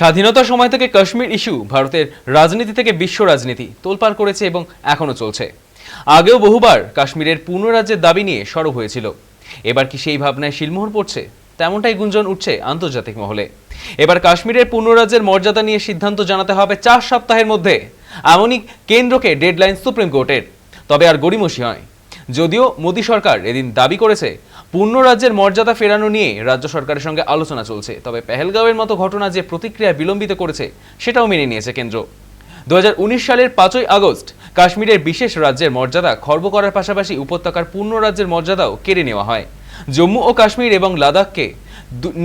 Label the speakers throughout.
Speaker 1: স্বাধীনতার সময় থেকে কাশ্মীর ইস্যু ভারতের রাজনীতি থেকে বিশ্ব রাজনীতি তোলপাড় করেছে এবং এখনও চলছে। আগেও বহুবার কাশ্মীরের পূর্ণরাজ্যের দাবি নিয়ে সরব হয়েছিল। এবার কি সেই ভাবনায় শিলমোহর পড়ছে? তেমনটাই গুঞ্জন উঠছে আন্তর্জাতিক মহলে। এবার কাশ্মীরের পূর্ণরাজ্যের মর্যাদা নিয়ে সিদ্ধান্ত জানাতে হবে চার সপ্তাহের মধ্যে। এমনই কেন্দ্রকে ডেডলাইন সুপ্রিম কোর্টের। তবে আর গড়িমসি হয় যদিও মোদী সরকার এদিন দাবি করেছে, পূর্ণ রাজ্যের মর্যাদা ফেরানো নিয়ে রাজ্য সরকারের সঙ্গে আলোচনা চলছে। তবে পেহেলগাঁওয়ের মতো ঘটনা যে প্রতিক্রিয়া বিলম্বিত করেছে, সেটাও মেনে নিয়েছে কেন্দ্র। দু হাজার উনিশ সালের পাঁচই আগস্ট কাশ্মীরের বিশেষ রাজ্যের মর্যাদা খর্ব করার পাশাপাশি উপত্যকার পূর্ণ রাজ্যের মর্যাদাও কেড়ে নেওয়া হয়। জম্মু ও কাশ্মীর এবং লাদাখকে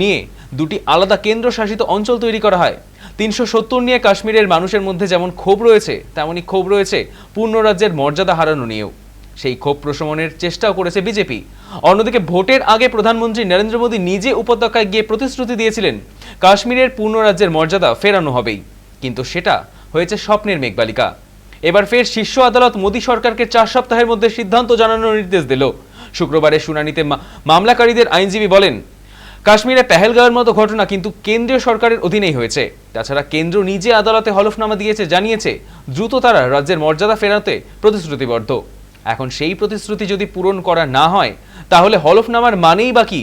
Speaker 1: নিয়ে দুটি আলাদা কেন্দ্রশাসিত অঞ্চল তৈরি করা হয়। তিনশো সত্তর নিয়ে কাশ্মীরের মানুষের মধ্যে যেমন ক্ষোভ রয়েছে, তেমনই ক্ষোভ রয়েছে পূর্ণ রাজ্যের মর্যাদা হারানো নিয়েও। সেই ক্ষোভ প্রশমনের চেষ্টাও করেছে বিজেপি। অন্যদিকে ভোটের আগে প্রধানমন্ত্রী নরেন্দ্র মোদী নিজে উপত্যকায় গিয়ে প্রতিশ্রুতি দিয়েছিলেন, কাশ্মীরের পূর্ণ রাজ্যের মর্যাদা ফেরানো হবেই। কিন্তু সেটা হয়েছে স্বপ্নের মেঘবালিকা। এবার ফের শীর্ষ আদালত মোদী সরকারকে চার সপ্তাহের মধ্যে সিদ্ধান্ত জানানোর নির্দেশ দিল। শুক্রবারের শুনানিতে মামলাকারীদের আইনজীবী বলেন, কাশ্মীরে পেহেলগাঁওয়ের মতো ঘটনা কিন্তু কেন্দ্রীয় সরকারের অধীনেই হয়েছে। তাছাড়া কেন্দ্র নিজে আদালতে হলফনামা দিয়েছে, জানিয়েছে, দ্রুত তারা রাজ্যের মর্যাদা ফেরাতে প্রতিশ্রুতিবদ্ধ। এখন সেই প্রতিশ্রুতি যদি পূরণ করা না হয়, তাহলে হলফনামার মানেই বা কি?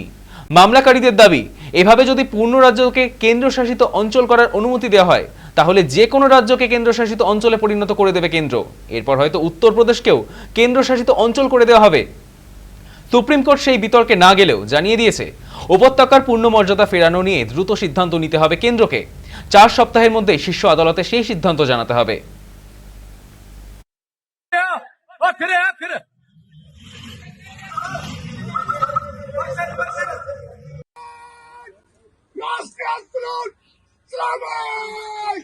Speaker 1: মামলাকারীদের দাবি, এভাবে যদি পূর্ণ রাজ্যকে কেন্দ্রশাসিত অঞ্চল করার অনুমতি দেওয়া হয়, তাহলে যে কোনো রাজ্যকে কেন্দ্রশাসিত অঞ্চলে পরিণত করে দেবে কেন্দ্র। এরপর হয়তো উত্তরপ্রদেশকেও কেন্দ্রশাসিত অঞ্চল করে দেওয়া হবে। সুপ্রিম কোর্ট সেই বিতর্কে না গেলেও জানিয়ে দিয়েছে, উপত্যকার পূর্ণ মর্যাদা ফেরানো নিয়ে দ্রুত সিদ্ধান্ত নিতে হবে কেন্দ্রকে। চার সপ্তাহের মধ্যে শীর্ষ আদালতে সেই সিদ্ধান্ত জানাতে হবে।
Speaker 2: Sebastian Brun! Travis!